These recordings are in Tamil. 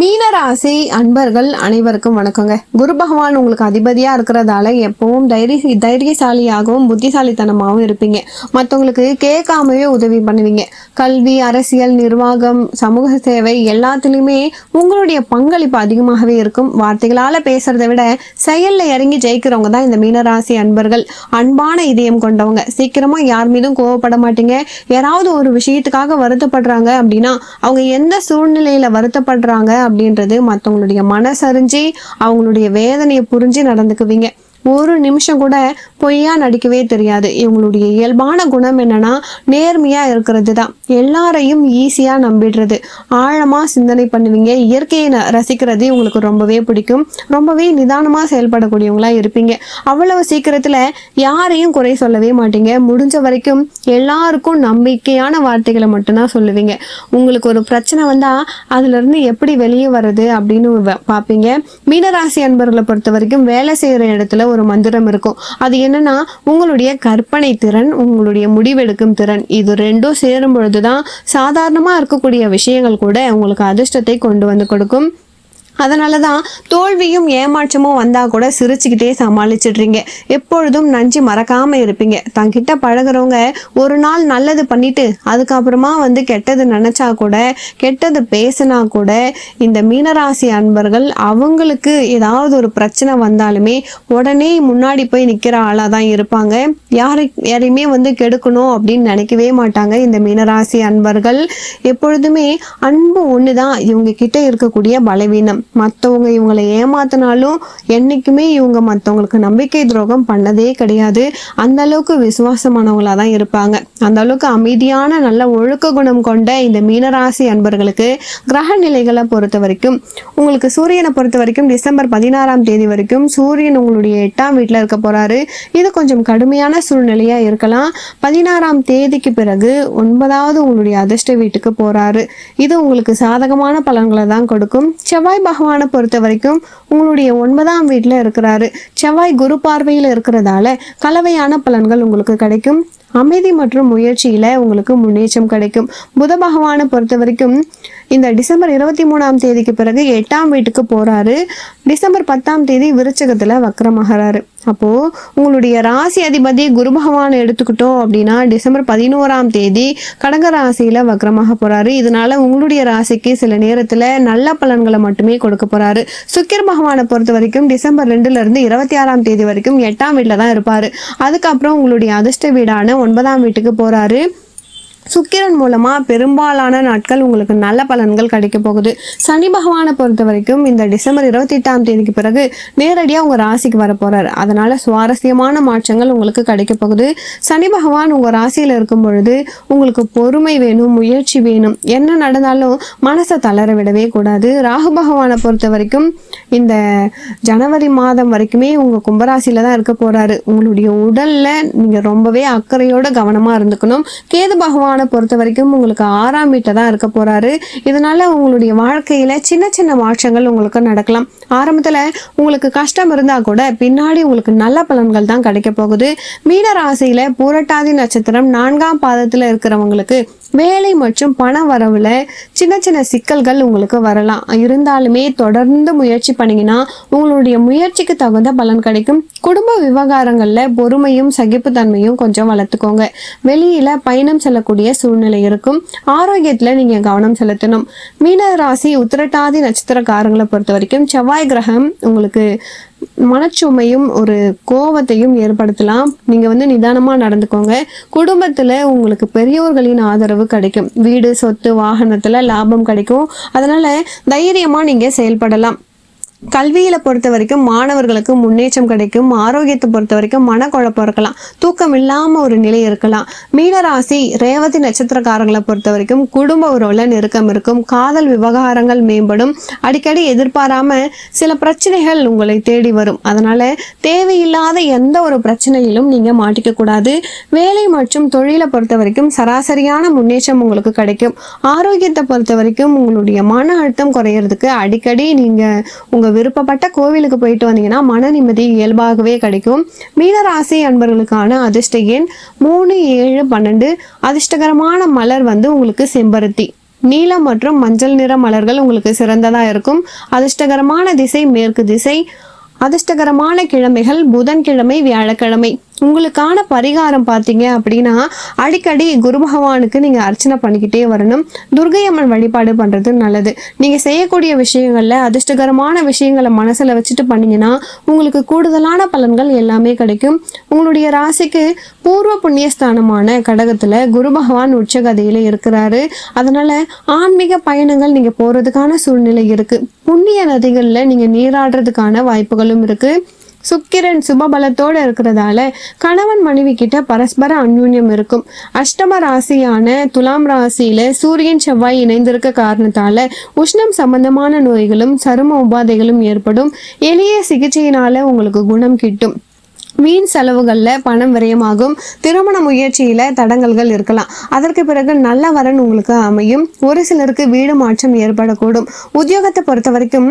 மீனராசி அன்பர்கள் அனைவருக்கும் வணக்கங்க. குரு பகவான் உங்களுக்கு அதிபதியா இருக்கிறதால எப்பவும் தைரிய தைரியசாலியாகவும் புத்திசாலித்தனமாகவும் இருப்பீங்க. மற்றவங்களுக்கு கேட்காமவே உதவி பண்ணுவீங்க. கல்வி அரசியல் நிர்வாகம் சமூக சேவை எல்லாத்துலேயுமே உங்களுடைய பங்களிப்பு அதிகமாகவே இருக்கும். வார்த்தைகளால பேசுறதை விட செயல்ல இறங்கி ஜெயிக்கிறவங்க தான் இந்த மீனராசி அன்பர்கள். அன்பான இதயம் கொண்டவங்க. சீக்கிரமா யார் மீதும் கோவப்பட மாட்டீங்க. யாராவது ஒரு விஷயத்துக்காக வருத்தப்படுறாங்க அப்படின்னா அவங்க எந்த சூழ்நிலையில வருத்தப்படுறாங்க அப்படின்றது மற்றவங்களுடைய மனசறிஞ்சு அவங்களுடைய வேதனையை புரிஞ்சு நடந்துக்குவீங்க. ஒரு நிமிஷம் கூட பொய்யா நடிக்கவே தெரியாது. இவங்களுடைய இயல்பான குணம் என்னன்னா நேர்மையா இருக்கிறது தான் எல்லாரையும் ஈஸியா நம்பிடுறது. ஆழமா சிந்தனை பண்ணுவீங்க. இயற்கையை ந- ரசிக்கிறது உங்களுக்கு ரொம்பவே பிடிக்கும். ரொம்பவே நிதானமா செயல்படக்கூடியவங்களா இருப்பீங்க. அவ்வளவு சீக்கிரத்துல யாரையும் குறை சொல்லவே மாட்டீங்க. முடிஞ்ச வரைக்கும் எல்லாருக்கும் நம்பிக்கையான வார்த்தைகளை மட்டும்தான் சொல்லுவீங்க. உங்களுக்கு ஒரு பிரச்சனை வந்தா அதுல இருந்து எப்படி வெளியே வர்றது அப்படின்னு பார்ப்பீங்க. மீனராசி அன்பர்களை பொறுத்த வரைக்கும் வேலை செய்யற இடத்துல ஒரு மந்திரம் இருக்கும். அது என்னன்னா உங்களுடைய கற்பனை திறன் உங்களுடைய முடிவெடுக்கும் திறன். இது ரெண்டும் சேரும் பொழுதுதான் சாதாரணமா இருக்கக்கூடிய விஷயங்கள் கூட உங்களுக்கு அதிர்ஷ்டத்தை கொண்டு வந்து கொடுக்கும். அதனால தான் தோல்வியும் ஏமாற்றமும் வந்தால் கூட சிரிச்சுக்கிட்டே சமாளிச்சிடுறீங்க. எப்பொழுதும் நஞ்சு மறக்காமல் இருப்பீங்க. தங்கிட்ட பழகுறவங்க ஒரு நாள் நல்லது பண்ணிட்டு அதுக்கப்புறமா வந்து கெட்டது நினச்சா கூட கெட்டது பேசினா கூட இந்த மீனராசி அன்பர்கள் அவங்களுக்கு ஏதாவது ஒரு பிரச்சனை வந்தாலுமே உடனே முன்னாடி போய் நிற்கிற ஆளாக தான் இருப்பாங்க. யாரை யாரையுமே வந்து கெடுக்கணும் அப்படின்னு நினைக்கவே மாட்டாங்க இந்த மீனராசி அன்பர்கள். எப்பொழுதுமே அன்பு ஒன்று தான் இவங்க கிட்ட இருக்கக்கூடிய பலவீனம். மற்றவங்க இவங்களை ஏமாத்தினாலும் என்றைக்குமே இவங்க மற்றவங்களுக்கு நம்பிக்கை துரோகம் பண்ணதே கிடையாது. அந்த அளவுக்கு விசுவாசமானவங்களா தான் இருப்பாங்க. அந்த அளவுக்கு அமைதியான நல்ல ஒழுக்க குணம் கொண்ட இந்த மீனராசி அன்பர்களுக்கு கிரக நிலைகளை பொறுத்த வரைக்கும் உங்களுக்கு சூரியனை பொறுத்த வரைக்கும் டிசம்பர் பதினாறாம் தேதி வரைக்கும் சூரியன் உங்களுடைய எட்டாம் வீட்டில் இருக்க போகிறாரு இது கொஞ்சம் கடுமையான சூழ்நிலையாக இருக்கலாம். பதினாறாம் தேதிக்கு பிறகு ஒன்பதாவது உங்களுடைய அதிர்ஷ்ட வீட்டுக்கு போகிறாரு இது உங்களுக்கு சாதகமான பலன்களை தான் கொடுக்கும். செவ்வாய் பகவானை பொறுத்த வரைக்கும் உங்களுடைய ஒன்பதாம் வீட்டில் இருக்கிறாரு. செவ்வாய் குரு பார்வையில் இருக்கிறதால கலவையான பலன்கள் உங்களுக்கு கிடைக்கும். அமைதி மற்றும் முயற்சியில உங்களுக்கு முன்னேற்றம் கிடைக்கும். புத பகவானை பொறுத்த வரைக்கும் இந்த டிசம்பர் இருபத்தி மூணாம் தேதிக்கு பிறகு எட்டாம் வீட்டுக்கு போறாரு. டிசம்பர் பத்தாம் தேதி விருச்சகத்துல வக்கரமாகறாரு அப்போ உங்களுடைய ராசி அதிபதி குரு பகவான் எடுத்துக்கிட்டோம் அப்படின்னா டிசம்பர் பதினோராம் தேதி கடக ராசியில வக்கரமாக போறாரு. இதனால உங்களுடைய ராசிக்கு சில நேரத்துல நல்ல பலன்களை மட்டுமே கொடுக்க போறாரு. சுக்கிர பகவானை பொறுத்த வரைக்கும் டிசம்பர் ரெண்டுல இருந்து இருபத்தி ஆறாம் தேதி வரைக்கும் எட்டாம் வீட்டில் தான் இருப்பாரு. அதுக்கப்புறம் உங்களுடைய அதிர்ஷ்ட வீடான ஒன்பதாம் வீட்டுக்கு போறாரு. சுக்கிரன் மூலமா பெரும்பாலான நாட்கள் உங்களுக்கு நல்ல பலன்கள் கிடைக்க போகுது. சனி பகவானை பொறுத்த வரைக்கும் இந்த டிசம்பர் இருபத்தி எட்டாம் தேதிக்கு பிறகு நேரடியாக உங்க ராசிக்கு வர போறாரு. அதனால சுவாரஸ்யமான மாற்றங்கள் உங்களுக்கு கிடைக்க போகுது. சனி பகவான் உங்க ராசியில் இருக்கும் பொழுது உங்களுக்கு பொறுமை வேணும் முயற்சி வேணும். என்ன நடந்தாலும் மனசை தளர விடவே கூடாது. ராகு பகவானை பொறுத்த வரைக்கும் இந்த ஜனவரி மாதம் வரைக்குமே உங்க கும்பராசியில தான் இருக்க போறாரு. உங்களுடைய உடல்ல நீங்க ரொம்பவே அக்கறையோட கவனமா இருந்துக்கணும். கேது பகவான் பொறுத்த வரைக்கும் உங்களுக்கு ஆறாம் வீட்டை தான் இருக்க போறாரு. இதனால உங்களுடைய வாழ்க்கையில சின்ன சின்ன மாற்றங்கள் உங்களுக்கு நடக்கலாம். ஆரம்பத்துல உங்களுக்கு கஷ்டம் இருந்தா கூட பின்னாடி உங்களுக்கு நல்ல பலன்கள் தான் கிடைக்க போகுது. மீன ராசியில பூரட்டாதி நட்சத்திரம் நான்காம் பாதத்துல இருக்கிறவங்களுக்கு வேலை மற்றும் பண வரவுல சின்ன சின்ன சிக்கல்கள் உங்களுக்கு வரலாம். இருந்தாலுமே தொடர்ந்து முயற்சி பண்ணீங்கன்னா உங்களுடைய முயற்சிக்கு தகுந்த பலன் கிடைக்கும். குடும்ப விவகாரங்கள்ல பொறுமையும் சகிப்புத்தன்மையும் கொஞ்சம் வளர்த்துக்கோங்க. வெளியில பயணம் செல்லக்கூடிய சூழ்நிலை இருக்கும். ஆரோக்கியத்துல நீங்க கவனம் செலுத்தணும். மீன ராசி உத்திரட்டாதி நட்சத்திரக்காரங்களை பொறுத்த வரைக்கும் செவ்வாய் கிரகம் உங்களுக்கு மனச்சுமையும் ஒரு கோவத்தையும் ஏற்படுத்தலாம். நீங்க வந்து நிதானமா நடந்துக்கோங்க. குடும்பத்துல உங்களுக்கு பெரியோர்களின் ஆதரவு கிடைக்கும். வீடு சொத்து வாகனத்துல லாபம் கிடைக்கும். அதனால தைரியமா நீங்க செயல்படலாம். கல்வியில பொறுத்த வரைக்கும் மாணவர்களுக்கு முன்னேற்றம் கிடைக்கும் ஆரோக்கியத்தை பொறுத்த வரைக்கும் மனக்குழப்பம் இருக்கலாம் தூக்கம் இல்லாம ஒரு நிலை இருக்கலாம். மீனராசி ரேவதி நட்சத்திரக்காரங்களை பொறுத்த வரைக்கும் குடும்ப உறவுல நெருக்கம் இருக்கும் காதல் விவகாரங்கள் மேம்படும் அடிக்கடி எதிர்பாராம சில பிரச்சனைகள் உங்களை தேடி வரும். அதனால தேவையில்லாத எந்த ஒரு பிரச்சனையிலும் நீங்க மாட்டிக்க கூடாது. வேலை மற்றும் தொழிலை பொறுத்த வரைக்கும் சராசரியான முன்னேற்றம் உங்களுக்கு கிடைக்கும். ஆரோக்கியத்தை பொறுத்த வரைக்கும் உங்களுடைய மன அழுத்தம் குறையறதுக்கு அடிக்கடி நீங்க உங்க விருப்பப்பட்ட கோவிலுக்கு போயிட்டு வந்தீங்கன்னா மன நிம்மதி இயல்பாகவே கிடைக்கும். மீனராசி அன்பர்களுக்கான அதிர்ஷ்ட எண் மூணு ஏழு பன்னெண்டு. அதிர்ஷ்டகரமான மலர் வந்து உங்களுக்கு செம்பருத்தி. நீலம் மற்றும் மஞ்சள் நிற மலர்கள் உங்களுக்கு சிறந்ததாக இருக்கும். அதிர்ஷ்டகரமான திசை மேற்கு திசை. அதிர்ஷ்டகரமான கிழமைகள் புதன்கிழமை வியாழக்கிழமை. உங்களுக்கான பரிகாரம் பார்த்தீங்க அப்படின்னா அடிக்கடி குரு பகவானுக்கு நீங்கள் அர்ச்சனை பண்ணிக்கிட்டே வரணும். துர்கை அம்மன் வழிபாடு பண்ணுறது நல்லது. நீங்கள் செய்யக்கூடிய விஷயங்களில் அதிர்ஷ்டகரமான விஷயங்களை மனசில் வச்சுட்டு பண்ணிங்கன்னா உங்களுக்கு கூடுதலான பலன்கள் எல்லாமே கிடைக்கும். உங்களுடைய ராசிக்கு பூர்வ புண்ணியஸ்தானமான கடகத்தில் குரு பகவான் உச்சகதையில் இருக்கிறாரு. அதனால் ஆன்மீக பயணங்கள் நீங்கள் போகிறதுக்கான சூழ்நிலை இருக்குது புண்ணிய நதிகளில் நீங்கள் நீராடுறதுக்கான வாய்ப்புகளும் இருக்குது சுக்கிரன் சுபபலத்தோடு இருக்கிறதால கணவன் மனைவி கிட்ட பரஸ்பர அந்யூன்யம் இருக்கும். அஷ்டம ராசியான துலாம் ராசியில சூரியன் செவ்வாய் இணைந்திருக்க காரணத்தால உஷ்ணம் சம்பந்தமான நோய்களும் சரும உபாதைகளும் ஏற்படும். எளிய சிகிச்சையினால உங்களுக்கு குணம் கிட்டும். வீண் செலவுகளில் பணம் விரயமாகும். திருமண முயற்சியில் தடங்கல்கள் இருக்கலாம். அதற்கு பிறகு நல்ல வரன் உங்களுக்கு அமையும். ஒரு சிலருக்கு வீடு மாற்றம் ஏற்படக்கூடும். உத்தியோகத்தை பொறுத்த வரைக்கும்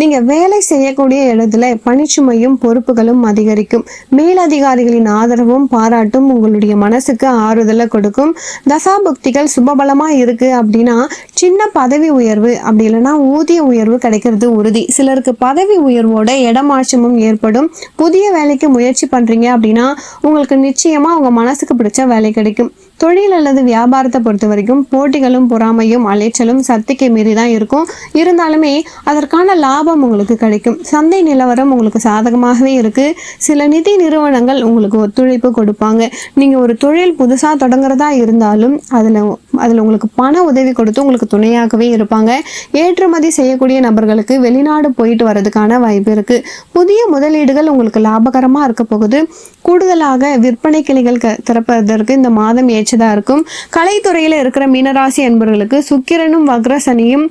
நீங்கள் வேலை செய்யக்கூடிய இடத்துல பணிச்சுமையும் பொறுப்புகளும் அதிகரிக்கும். மேலதிகாரிகளின் ஆதரவும் பாராட்டும் உங்களுடைய மனசுக்கு ஆறுதலை கொடுக்கும். தசாபுக்திகள் சுபபலமாக இருக்குது அப்படின்னா சின்ன பதவி உயர்வு அப்படி இல்லைன்னா ஊதிய உயர்வு கிடைக்கிறது உறுதி. சிலருக்கு பதவி உயர்வோட இடமாற்றமும் ஏற்படும். புதிய வேலைக்கு முயற்சி பண்றீங்க அப்படின்னா உங்களுக்கு நிச்சயமா உங்க மனசுக்கு பிடிச்ச வேலை கிடைக்கும். தொழில் அல்லது வியாபாரத்தை பொறுத்த வரைக்கும் போட்டிகளும் பொறாமையும் அலைச்சலும் சக்திக்கு மீறி தான் இருக்கும். இருந்தாலுமே அதற்கான லாபம் உங்களுக்கு கிடைக்கும். சந்தை நிலவரம் உங்களுக்கு சாதகமாகவே இருக்கு. சில நிதி நிறுவனங்கள் உங்களுக்கு ஒத்துழைப்பு கொடுப்பாங்க. நீங்க ஒரு தொழில் புதுசா தொடங்குறதா இருந்தாலும் அதுல அதில் உங்களுக்கு பண உதவி கொடுத்து உங்களுக்கு துணையாகவே இருப்பாங்க. ஏற்றுமதி செய்யக்கூடிய நபர்களுக்கு வெளிநாடு போயிட்டு வர்றதுக்கான வாய்ப்பு இருக்கு. புதிய முதலீடுகள் உங்களுக்கு லாபகரமாக இருக்க போகுது. கூடுதலாக விற்பனை கிளைகள் க- திறப்பதற்கு இந்த மாதம் தான் இருக்கும். கலைத்துறையில் இருக்கிற மீனராசி அன்பர்களுக்கு சுக்கிரனும் வக்ர சனியும்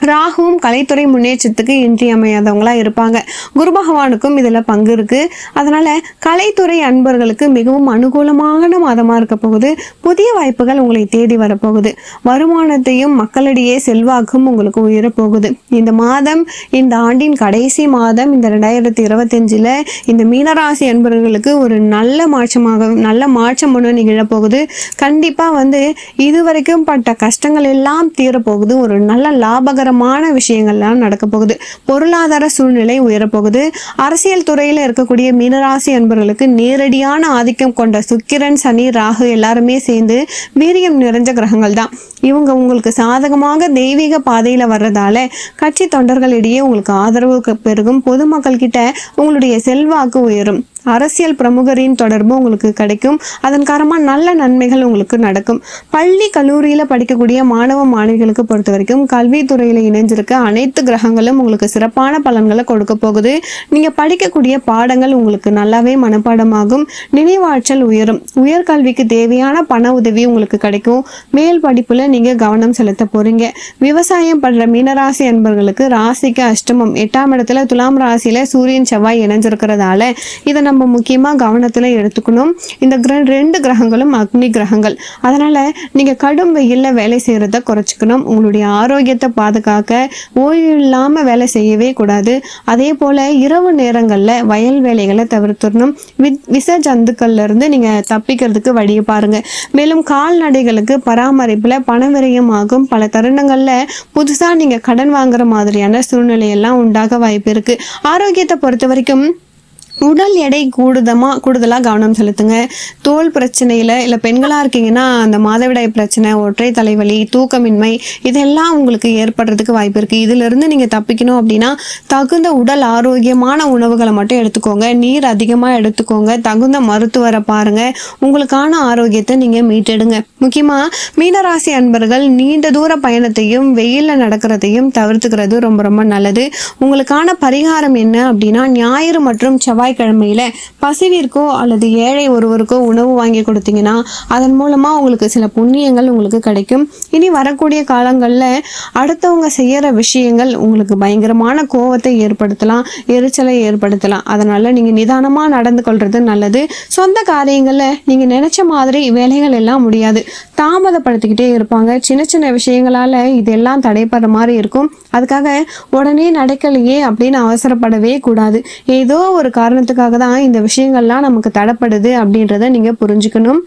ராகுவும் கலைத்துறை முன்னேற்றத்துக்கு இன்றியமையாதவங்களா இருப்பாங்க. குரு பகவானுக்கும் இதில் பங்கு இருக்கு. அதனால கலைத்துறை அன்பர்களுக்கு மிகவும் அனுகூலமான மாதமாக இருக்க போகுது. புதிய வாய்ப்புகள் உங்களை தேடி வரப்போகுது. வருமானத்தையும் மக்களிடையே செல்வாக்கும் உங்களுக்கு உயரப்போகுது இந்த மாதம் இந்த ஆண்டின் கடைசி மாதம் இந்த ரெண்டாயிரத்தி இருபத்தஞ்சில் இந்த மீனராசி அன்பர்களுக்கு ஒரு நல்ல மாற்றமாக நல்ல மாற்றம் ஒன்று நிகழப்போகுது கண்டிப்பாக வந்து இதுவரைக்கும் பட்ட கஷ்டங்கள் எல்லாம் தீரப்போகுது. ஒரு நல்ல லாபகரமான விஷயங்கள்லாம் நடக்க போகுது. பொருளாதார சூழ்நிலை உயரப்போகுது. அரசியல் துறையில் இருக்கக்கூடிய மீனராசி அன்பர்களுக்கு நேரடியான ஆதிக்கம் கொண்ட சுக்கிரன் சனி ராகு எல்லாருமே சேர்ந்து வீரியம் நிறைஞ்ச கிரகங்கள் தான். இவங்க உங்களுக்கு சாதகமாக தெய்வீக பாதையில் வர்றதால கட்சி தொண்டர்களிடையே உங்களுக்கு ஆதரவு பெருகும். பொதுமக்கள் கிட்ட உங்களுடைய செல்வாக்கு உயரும். அரசியல் பிரமுகரின் தொடர்பு உங்களுக்கு கிடைக்கும். அதன் காரணமாக நல்ல நன்மைகள் உங்களுக்கு நடக்கும். பள்ளி கல்லூரியில் படிக்கக்கூடிய மாணவ மாணவிகளுக்கு பொறுத்த வரைக்கும் கல்வித்துறையில் இணைஞ்சிருக்க அனைத்து கிரகங்களும் உங்களுக்கு சிறப்பான பலன்களை கொடுக்க போகுது. நீங்கள் படிக்கக்கூடிய பாடங்கள் உங்களுக்கு நல்லாவே மனப்பாடமாகும். நினைவாற்றல் உயரும். உயர்கல்விக்கு தேவையான பண உதவி உங்களுக்கு கிடைக்கும். மேல் படிப்பில் நீங்கள் கவனம் செலுத்த போகிறீங்க விவசாயம் பண்ணுற மீனராசி அன்பர்களுக்கு ராசிக்கு அஷ்டமம். எட்டாம் இடத்துல துலாம் ராசியில் சூரியன் செவ்வாய் இணைஞ்சிருக்கிறதால இதை நம்ம முக்கியமாக கவனத்தில் எடுத்துக்கணும். இந்த கிர ரெண்டு கிரகங்களும் அக்னி கிரகங்கள். அதனால் நீங்கள் கடும் வெயிலில் வேலை செய்கிறத குறைச்சிக்கணும். உங்களுடைய ஆரோக்கியத்தை பாதுகாக்க ஓய்வு இல்லாமல் வேலை செய்யவே கூடாது. அதே போல் இரவு நேரங்களில் வயல் வேலைகளை தவிர்த்துடணும். வி- விஷ ஜந்துக்கள்லேருந்து நீங்கள் தப்பிக்கிறதுக்கு வழியை பாருங்கள் மேலும் கால்நடைகளுக்கு பராமரிப்பில் பணவிரயம் ஆகும். பல தருணங்களில் புதுசாக நீங்கள் கடன் வாங்குற மாதிரியான சூழ்நிலை எல்லாம் உண்டாக வாய்ப்பு இருக்குது ஆரோக்கியத்தை பொறுத்த வரைக்கும் உடல் எடை கூடுதமா கூடுதலாக கவனம் செலுத்துங்க. தோல் பிரச்சனையில் இல்லை பெண்களாக இருக்கீங்கன்னா அந்த மாதவிடாய் பிரச்சனை ஒற்றை தலைவலி தூக்கமின்மை இதெல்லாம் உங்களுக்கு ஏற்படுறதுக்கு வாய்ப்பு இருக்குது இதிலிருந்து நீங்கள் தப்பிக்கணும் அப்படின்னா தகுந்த உடல் ஆரோக்கியமான உணவுகளை மட்டும் எடுத்துக்கோங்க. நீர் அதிகமாக எடுத்துக்கோங்க. தகுந்த மருத்துவரை பாருங்க. உங்களுக்கான ஆரோக்கியத்தை நீங்கள் மீட்டெடுங்க. முக்கியமாக மீனராசி அன்பர்கள் நீண்ட தூர பயணத்தையும் வெயிலில் நடக்கிறதையும் தவிர்த்துக்கிறது ரொம்ப ரொம்ப நல்லது. உங்களுக்கான பரிகாரம் என்ன அப்படின்னா ஞாயிறு மற்றும் செவ்வாய் செவ்வாய்க்கிழமையில பசிவிற்கோ அல்லது ஏழை ஒருவருக்கோ உணவு வாங்கி கொடுத்தீங்கன்னா அதன் மூலமாக உங்களுக்கு சில புண்ணியங்கள் உங்களுக்கு கிடைக்கும். இனி வரக்கூடிய காலங்களில் அடுத்தவங்க செய்யற விஷயங்கள் உங்களுக்கு பயங்கரமான கோவத்தை ஏற்படுத்தலாம் எரிச்சலை ஏற்படுத்தலாம். அதனால நீங்கள் நிதானமாக நடந்து கொள்றது நல்லது. சொந்த காரியங்களில் நீங்கள் நினைச்ச மாதிரி வேலைகள் எல்லாம் முடியாது. தாமதப்படுத்திக்கிட்டே இருப்பாங்க. சின்ன சின்ன விஷயங்களால இதெல்லாம் தடைப்படுற மாதிரி இருக்கும். அதுக்காக உடனே நடக்கலையே அப்படின்னு அவசரப்படவே கூடாது. ஏதோ ஒரு காரணத்துக்காக தான் இந்த விஷயங்கள்லாம் நமக்கு தடப்படுது அப்படின்றத நீங்கள் புரிஞ்சுக்கணும்.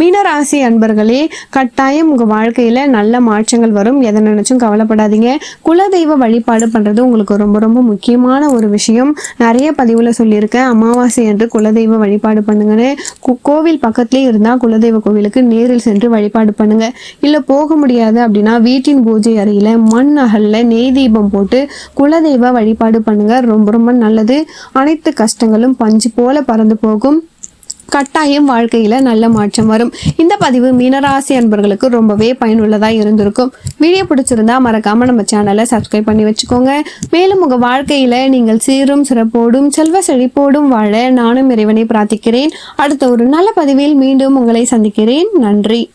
மீனராசி அன்பர்களே கட்டாயம் உங்கள் வாழ்க்கையில் நல்ல மாற்றங்கள் வரும். எதை நினச்சும் கவலைப்படாதீங்க. குலதெய்வ வழிபாடு பண்ணுறது உங்களுக்கு ரொம்ப ரொம்ப முக்கியமான ஒரு விஷயம். நிறைய பதிவில் சொல்லியிருக்கேன். அமாவாசை என்று குலதெய்வ வழிபாடு பண்ணுங்கன்னு. கு- கோவில் பக்கத்துலேயே இருந்தால் குலதெய்வ கோவிலுக்கு நேரில் சென்று வழிபாடு பண்ணுங்க. இல்லை போக முடியாது அப்படின்னா வீட்டின் பூஜை அறையில் மண் அகலில் நெய் தீபம் போட்டு குலதெய்வ வழிபாடு பண்ணுங்க. ரொம்ப ரொம்ப நல்லது. அனைத்து கஷ்டங்களும் பஞ்சு போல பறந்து போகும். கட்டாயம் வாழ்க்கையில் நல்ல மாற்றம் வரும். இந்த பதிவு மீனராசி அன்பர்களுக்கு ரொம்பவே பயனுள்ளதாக இருந்திருக்கும். வீடியோ பிடிச்சிருந்தா மறக்காமல் நம்ம சேனலை சப்ஸ்கிரைப் பண்ணி வச்சுக்கோங்க. மேலும் உங்கள் வாழ்க்கையில் நீங்கள் சீரும் சிறப்போடும் செல்வ செழிப்போடும் வாழ நானும் இறைவனை பிரார்த்திக்கிறேன். அடுத்த ஒரு நல்ல பதிவில் மீண்டும் உங்களை சந்திக்கிறேன். நன்றி.